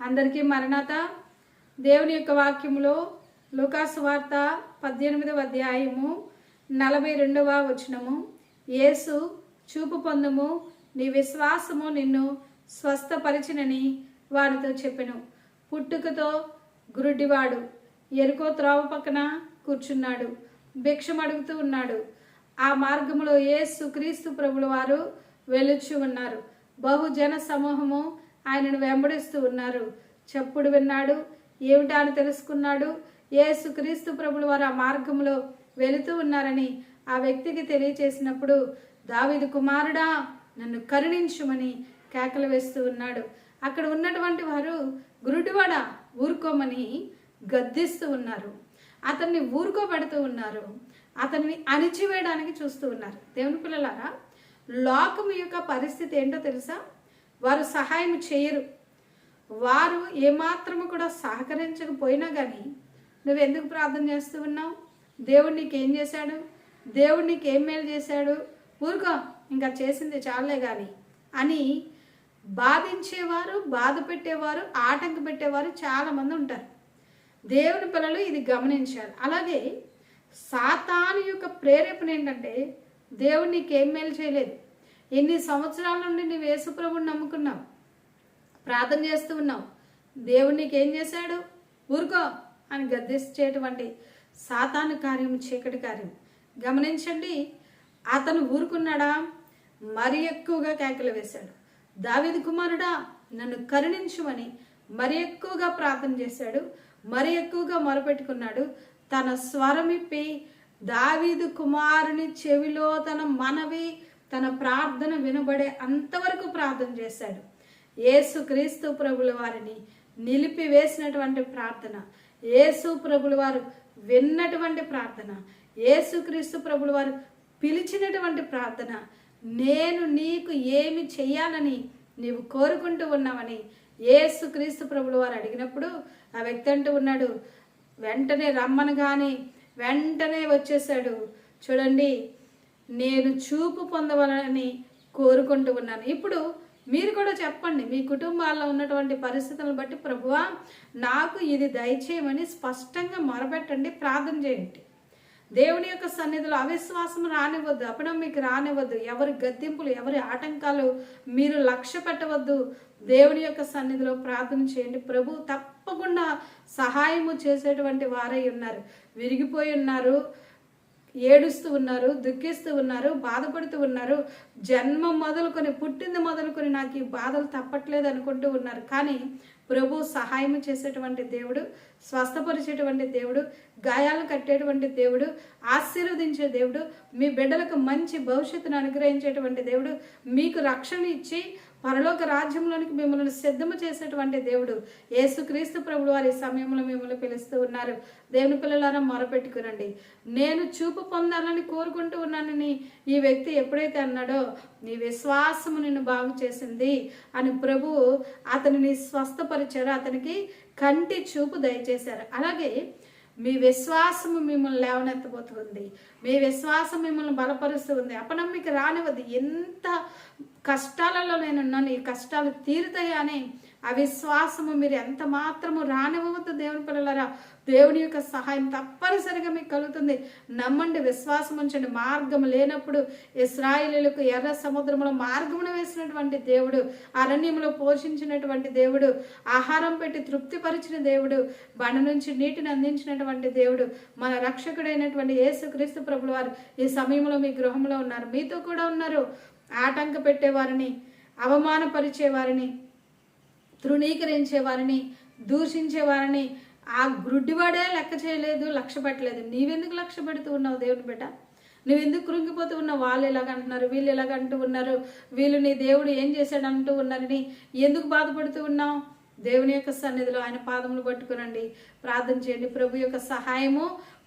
అందరికీ మరణాత. దేవుని యొక్క వాక్యములో లూకాసు వార్త పద్దెనిమిదవ అధ్యాయము నలభై రెండవ వచనము. యేసు చూపు పొందుము నీ విశ్వాసము నిన్ను స్వస్థపరిచినని వారితో చెప్పెను. పుట్టుకతో గురుడివాడు ఎరుకో త్రోవ పక్కన కూర్చున్నాడు భిక్షం అడుగుతూ ఉన్నాడు. ఆ మార్గంలో యేసు క్రీస్తు ప్రభుల వారు వెలుచు ఉన్నారు. బహుజన సమూహము ఆయనను వెంబడిస్తూ ఉన్నారు. చెప్పుడు విన్నాడు. ఏమిటా అని తెలుసుకున్నాడు? ఏసుక్రీస్తు ప్రభుల వారు ఆ మార్గంలో వెళుతూ ఉన్నారని ఆ వ్యక్తికి తెలియచేసినప్పుడు దావిదు కుమారుడా నన్ను కరుణించుమని కేకలు వేస్తూ ఉన్నాడు. అక్కడ ఉన్నటువంటి వారు గురుడివాడ ఊరుకోమని గద్దిస్తూ ఉన్నారు. అతన్ని ఊరుకోబెడుతూ ఉన్నారు. అతన్ని అణిచివేయడానికి చూస్తూ ఉన్నారు. దేవుని పిల్లలారా లోకం యొక్క పరిస్థితి ఏంటో తెలుసా? వారు సహాయం చేయరు. వారు ఏమాత్రము కూడా సహకరించకపోయినా కానీ నువ్వు ఎందుకు ప్రార్థన చేస్తూ ఉన్నావు? దేవుడు నీకేం చేశాడు? దేవుడు నీకేం మేలు చేశాడు? ఊరుకో ఇంకా చేసింది చాలే కానీ అని బాధించేవారు బాధ పెట్టేవారు ఆటంక పెట్టేవారు చాలామంది ఉంటారు. దేవుని పిల్లలు ఇది గమనించాలి అలాగే సాతాను యొక్క ప్రేరేపణ ఏంటంటే దేవుడు నీకేం మేలు చేయలేదు. ఎన్ని సంవత్సరాల నుండి నువ్వు యేసుప్రభుని నమ్ముకున్నావు? ప్రార్థన చేస్తూ ఉన్నావు. దేవుడు నీకేం చేశాడు? ఊరుకో అని గద్దించేటువంటి సాతాను కార్యం చీకటి కార్యం గమనించండి అతను ఊరుకున్నాడా? మరి ఎక్కువగా కేకలు వేశాడు. దావిది కుమారుడా నన్ను కరుణించుమని మరి ఎక్కువగా ప్రార్థన చేశాడు మరి ఎక్కువగా మొరపెట్టుకున్నాడు. తన స్వరమిప్పి దావీదు కుమారుని చెవిలో తన మనవి తన ప్రార్థన వినబడే అంతవరకు ప్రార్థన చేశాడు. యేసు క్రీస్తు ప్రభుల వారిని నిలిపివేసినటువంటి ప్రార్థన యేసు ప్రభుల వారు విన్నటువంటి ప్రార్థన యేసు క్రీస్తు ప్రభుల వారు పిలిచినటువంటి ప్రార్థన నేను నీకు ఏమి చెయ్యాలని నీవు కోరుకుంటూ ఉన్నావని యేసు క్రీస్తు ప్రభుల వారు అడిగినప్పుడు ఆ వ్యక్తి అంటూ ఉన్నాడు వెంటనే రమ్మనగానే వెంటనే వచ్చేసాడు చూడండి నేను చూపు పొందవాలని కోరుకుంటూ ఉన్నాను. ఇప్పుడు మీరు కూడా చెప్పండి మీ కుటుంబాల్లో ఉన్నటువంటి పరిస్థితులను బట్టి ప్రభువా నాకు ఇది దయచేయమని స్పష్టంగా మొరపెట్టండి ప్రార్థన చేయండి. దేవుని యొక్క సన్నిధిలో అవిశ్వాసం రానివ్వద్దు అపనమ్మికి రానివ్వద్దు ఎవరి గద్దెంపులు ఎవరి ఆటంకాలు మీరు లక్ష్య పెట్టవద్దు. దేవుని యొక్క సన్నిధిలో ప్రార్థన చేయండి. ప్రభు తప్పకుండా సహాయము చేసేటువంటి వారై ఉన్నారు. విరిగిపోయి ఉన్నారు. ఏడుస్తూ ఉన్నారు దుఃఖిస్తూ ఉన్నారు బాధపడుతూ ఉన్నారు. జన్మ మొదలుకొని పుట్టింది మొదలుకొని నాకు ఈ బాధలు తప్పట్లేదు అనుకుంటూ ఉన్నారు. కానీ ప్రభు సహాయం చేసేటువంటి దేవుడు స్వస్థపరిచేటువంటి దేవుడు గాయాలు కట్టేటువంటి దేవుడు ఆశీర్వదించే దేవుడు మీ బిడ్డలకు మంచి భవిష్యత్తును అనుగ్రహించేటువంటి దేవుడు మీకు రక్షణ ఇచ్చి పరలోక రాజ్యంలోనికి మిమ్మల్ని సిద్ధము చేసేటువంటి దేవుడు యేసుక్రీస్తు ప్రభుడు వారి సమయంలో మిమ్మల్ని పిలుస్తూ ఉన్నారు. దేవుని పిల్లలారా మొరపెట్టుకునండి. నేను చూపు పొందాలని కోరుకుంటూ ఉన్నానని ఈ వ్యక్తి ఎప్పుడైతే అన్నాడో నీ విశ్వాసము నిన్ను బాగు చేసింది అని ప్రభు అతనిని స్వస్థపరిచారు. అతనికి కంటి చూపు దయచేశారు. అలాగే మీ విశ్వాసము మిమ్మల్ని లేవనెత్తబోతుంది. మీ విశ్వాసం మిమ్మల్ని బలపరుస్తుంది. అపనమ్మిక రానివ్వదు ఎంత కష్టాలలో నేనున్నాను ఈ కష్టాలు తీరుతాయని అవిశ్వాసము మీరు ఎంత మాత్రము రానివ్వద్దు దేవుని పిల్లలరా. దేవుని యొక్క సహాయం తప్పనిసరిగా మీకు కలుగుతుంది. నమ్మండి విశ్వాసం ఉంచండి. మార్గం లేనప్పుడు ఇస్రాయిలీలకు ఎర్ర సముద్రంలో మార్గమును వేసినటువంటి దేవుడు అరణ్యంలో పోషించినటువంటి దేవుడు ఆహారం పెట్టి తృప్తిపరిచిన దేవుడు బండ నుంచి నీటిని అందించినటువంటి దేవుడు మన రక్షకుడైనటువంటి యేసుక్రీస్తు ప్రభుల వారు ఈ సమయంలో మీ గృహంలో ఉన్నారు. మీతో కూడా ఉన్నారు. ఆటంక పెట్టేవారిని అవమానపరిచేవారిని తృణీకరించే వారిని దూషించే వారిని ఆ గుడ్డివాడే లెక్క చేయలేదు లక్ష్య పెట్టలేదు నీవెందుకు లక్ష్య పెడుతూ ఉన్నావు దేవుని బిడ్డ? నువ్వెందుకు కృంగిపోతూ ఉన్నావు? వాళ్ళు ఇలాగ అంటున్నారు? వీళ్ళు ఎలాగంటూ ఉన్నారు? వీళ్ళు నీ దేవుడు ఏం చేశాడు అంటూ ఉన్నారని ఎందుకు బాధపడుతూ ఉన్నావు? దేవుని యొక్క సన్నిధిలో ఆయన పాదములు పట్టుకునండి ప్రార్థన చేయండి. ప్రభు యొక్క సహాయము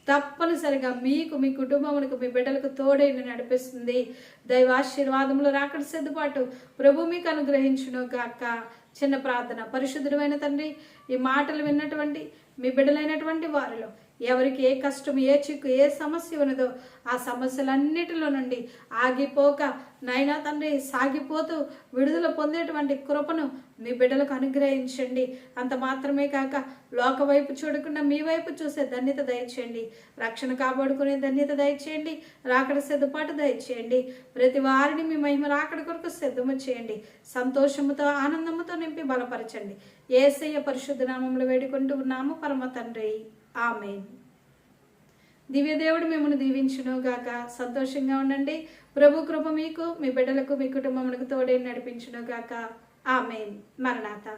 తప్పనిసరిగా మీకు మీ కుటుంబములకు మీ బిడ్డలకు తోడైన నడిపిస్తుంది. దైవాశీర్వాదములు రాకడ సిద్ధపాటు ప్రభు మీకు అనుగ్రహించును గాక. చిన్న ప్రార్థన. పరిశుద్ధుడమైన తండ్రి ఈ మాటలు విన్నటువంటి మీ బిడ్డలైనటువంటి వారిలో ఎవరికి ఏ కష్టం ఏ చిక్కు ఏ సమస్య ఉన్నదో ఆ సమస్యలన్నిటిలో నుండి ఆగిపోక నైనా తండ్రి సాగిపోతూ విడుదల పొందేటువంటి కృపను మీ బిడ్డలకు అనుగ్రహించండి. అంత మాత్రమే కాక లోక వైపు చూడకుండా మీ వైపు చూసే ధన్యత దయచేయండి. రక్షణ కాపాడుకునే ధన్యత దయచేయండి. రాకడ సిద్ధపాటు దయచేయండి. ప్రతి వారిని మీ మహిమ రాకడ కొరకు సిద్ధము చేయండి. సంతోషముతో ఆనందముతో నింపి బలపరచండి. ఏసయ్య పరిశుద్ధ నామంలో వేడుకుంటూ ఉన్నాము. పరమ తండ్రి. ఆమెన్. దివ్యదేవుడు మిమ్మల్ని దీవించును గాక సంతోషంగా ఉండండి. ప్రభు కృప మీకు మీ బిడ్డలకు మీ కుటుంబములకు తోడే నడిపించును గాక ఆమెన్. మరణాత.